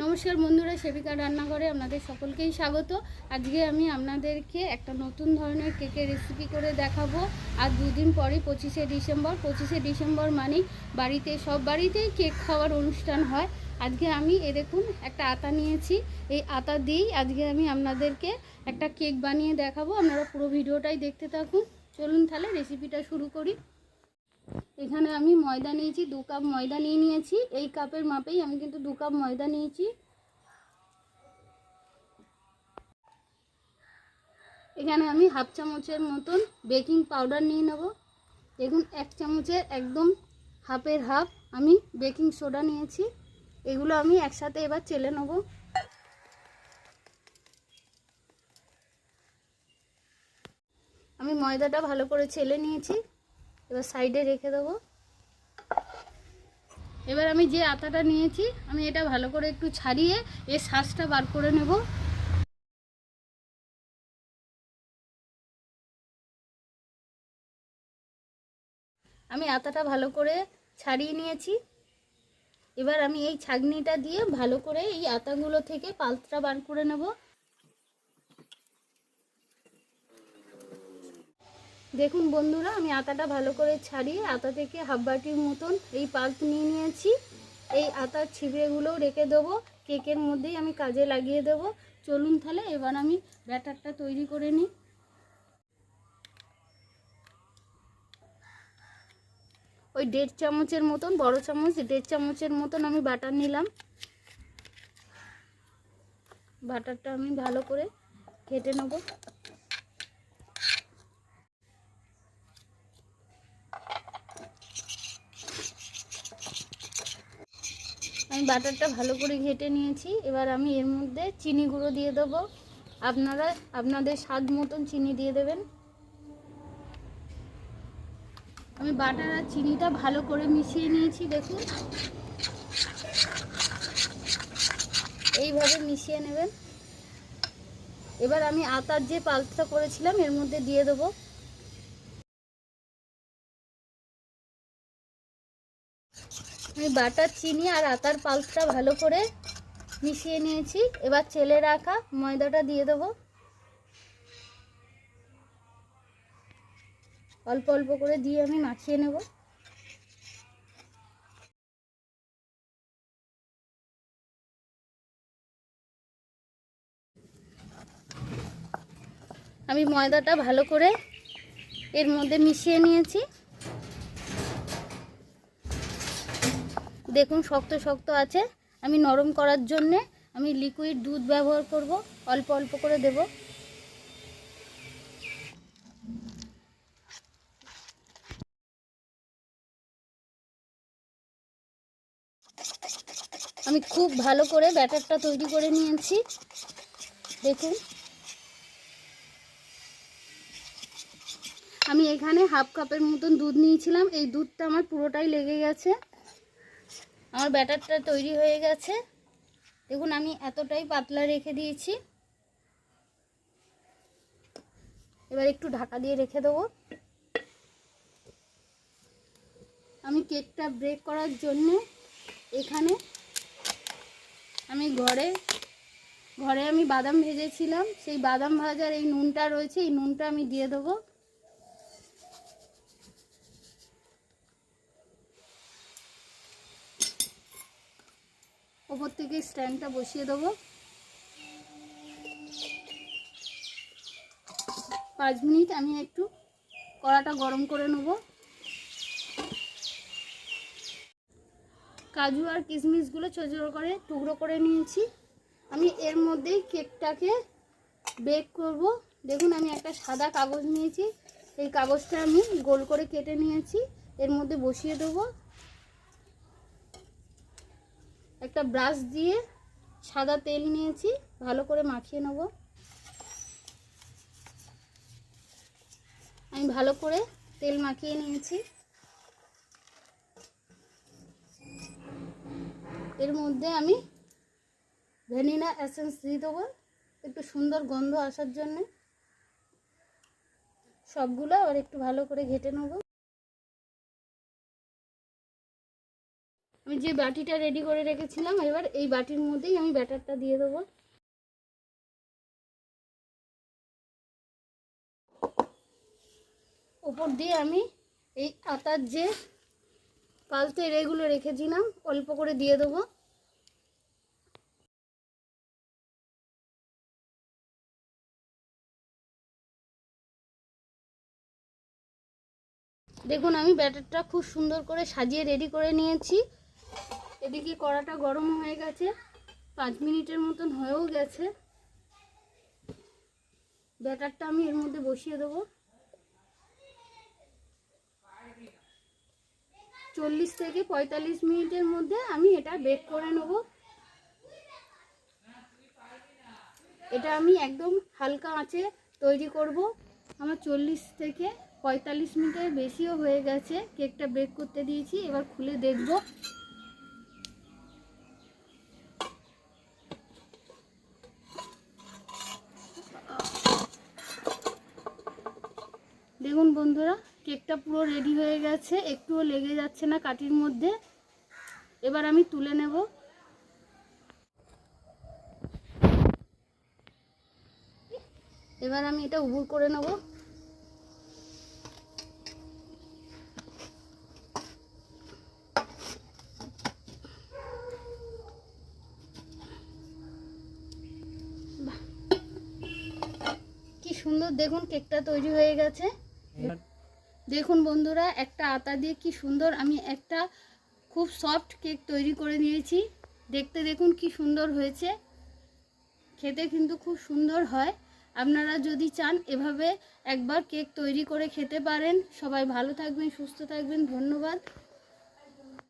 নমস্কার বন্ধুরা সেবিকা রান্নাঘরে আপনাদের সকলকেই স্বাগত। আজকে আমি আপনাদেরকে একটা নতুন ধরনের কেকের রেসিপি করে দেখাবো। আর দুদিন পরে পঁচিশে ডিসেম্বর। পঁচিশে ডিসেম্বর মানে বাড়িতে, সব বাড়িতেই কেক খাওয়ার অনুষ্ঠান হয়। আজকে আমি, এ দেখুন, একটা আতা নিয়েছি। এই আতা দিয়েই আজকে আমি আপনাদেরকে একটা কেক বানিয়ে দেখাবো। আপনারা পুরো ভিডিওটাই দেখতে থাকুন। চলুন তাহলে রেসিপিটা শুরু করি। এখানে আমি ময়দা নিয়েছি, দু কাপ ময়দা নিয়ে নিয়েছি। এই কাপের মাপেই আমি কিন্তু দু কাপ ময়দা নিয়েছি। এখানে আমি হাফ চামচের মতন বেকিং পাউডার নিয়ে নেব। দেখুন, এক চামচের একদম হাফের হাফ আমি বেকিং সোডা নিয়েছি। এগুলো আমি একসাথে এবার চেলে নেব। আমি ময়দাটা ভালো করে ছেলে নিয়েছি। এবার সাইডে রেখে দেবো। এবার আমি যে আতাটা নিয়েছি, আমি এটা ভালো করে একটু ছাড়িয়ে এর শ্বাসটা বার করে নেব। আমি আতাটা ভালো করে ছাড়িয়ে নিয়েছি। এবার আমি এই ছাগনিটা দিয়ে ভালো করে এই আতাগুলো থেকে পালতটা বার করে নেব। দেখুন বন্ধুরা, আমি আতাটা ভালো করে ছাড়িয়ে আতা থেকে হাফ বাটির মতন এই পাল্প নিয়ে নিয়েছি। এই আতার ছিবড়েগুলোও রেখে দেবো, কেকের মধ্যেই আমি কাজে লাগিয়ে দেবো। চলুন তাহলে, এবার আমি ব্যাটারটা তৈরি করে নিই। ওই দেড় চামচের মতন, বড় চামচ, দেড় চামচের মতন আমি বাটার নিলাম। বাটারটা আমি ভালো করে কেটে নেব। আমি বাটারটা ভালো করে ঘেটে নিয়েছি। এবার আমি এর মধ্যে চিনি গুঁড়ো দিয়ে দেবো। আপনারা, আপনাদের স্বাদ মতন চিনি দিয়ে দেবেন। আমি বাটার আর চিনিটা ভালো করে মিশিয়ে নিয়েছি, দেখুন। এইভাবে মিশিয়ে নেবেন। এবার আমি আটার যে পাল্পটা করেছিলাম, এর মধ্যে দিয়ে দেবো। আমি বাটার চিনি আর আটার পাল্পটা ভালো করে মিশিয়ে নিয়েছি। এবার চেলে রাখা ময়দাটা দিয়ে দেবো। অল্প অল্প করে দিয়ে আমি মাখিয়ে নেব। আমি ময়দাটা ভালো করে এর মধ্যে মিশিয়ে নিয়েছি। দেখুন শক্ত শক্ত আছে। আমি নরম করার জন্যে আমি লিকুইড দুধ ব্যবহার করব। অল্প অল্প করে দেব। আমি খুব ভালো করে ব্যাটারটা তৈরি করে নিয়েছি। দেখুন। আমি এখানে হাফ কাপের মতন দুধ নিয়েছিলাম। এই দুধটা আমার পুরোটাই লেগে গেছে। আমার ব্যাটারটা তৈরি হয়ে গেছে। দেখুন, আমি এতটাই পাতলা রেখে দিয়েছি। এবার একটু ঢাকা দিয়ে রেখে দেবো। আমি কেকটা ব্রেক করার জন্য এখানে আমি ঘরে ঘরে আমি বাদাম ভেজেছিলাম। সেই বাদাম ভাজার এই নুনটা রয়েছে, এই নুনটা আমি দিয়ে দেবো। ওপর থেকে স্ট্যান্ডটা বসিয়ে দেবো। পাঁচ মিনিট আমি একটু কড়াটা গরম করে নেব। কাজু আর কিশমিশগুলো ছোটো ছোটো করে টুকরো করে নিয়েছি। আমি এর মধ্যেই কেকটাকে বেক করব। দেখুন, আমি একটা সাদা কাগজ নিয়েছি। এই কাগজটা আমি গোল করে কেটে নিয়েছি। এর মধ্যে বসিয়ে দেবো। একটা ব্রাশ দিয়ে সাদা তেল নিয়েছি, ভালো করে মাখিয়ে নেব। আমি ভালো করে তেল মাখিয়ে নিয়েছি। এর মধ্যে আমি ভ্যানিলা এসেন্স দিয়ে দেবো, একটু সুন্দর গন্ধ আসার জন্যে। সবগুলো আবার একটু ভালো করে ঘেটে নেব। আমি যে বাটিটা রেডি করে রেখেছিলাম, এবার এই বাটির মধ্যেই আমি ব্যাটারটা দিয়ে দেবো। ওপর দিয়ে আমি এই আটার যে পালতে রেগুলো রেখেছিলাম, অল্প করে দিয়ে দেবো। দেখুন, আমি ব্যাটারটা খুব সুন্দর করে সাজিয়ে রেডি করে নিয়েছি। এদিকে কড়াটা গরম হয়ে গেছে। পাঁচ মিনিটের মতন হয়েও গেছে। ব্যাটারটা আমি এর মধ্যে বসিয়ে দেবো। চল্লিশ থেকে পঁয়তাল্লিশ মিনিটের মধ্যে আমি এটা বেক করে নেব। এটা আমি একদম হালকা আঁচে তৈরি করব। আমার চল্লিশ থেকে পঁয়তাল্লিশ মিনিটের বেশিও হয়ে গেছে। কেকটা বেক করতে দিয়েছি। এবার খুলে দেখব। দেখুন বন্ধুরা, কেকটা পুরো রেডি হয়ে গেছে। একটুও লেগে যাচ্ছে না কাঠির মধ্যে। এবার আমি তুলে নেব। এবার আমি এটা উবুর করে নেব। সুন্দর দেখুন কেকটা তৈরি হয়ে গেছে। দেখুন বন্ধুরা, একটা আতা দিয়ে কি সুন্দর, আমি একটা খুব সফট কেক তৈরি করে নিয়েছি। দেখতে দেখুন কি সুন্দর হয়েছে। খেতে কিন্তু খুব সুন্দর হয়। আপনারা যদি চান, এভাবে একবার কেক তৈরি করে খেতে পারেন। সবাই ভালো থাকবেন, সুস্থ থাকবেন। ধন্যবাদ।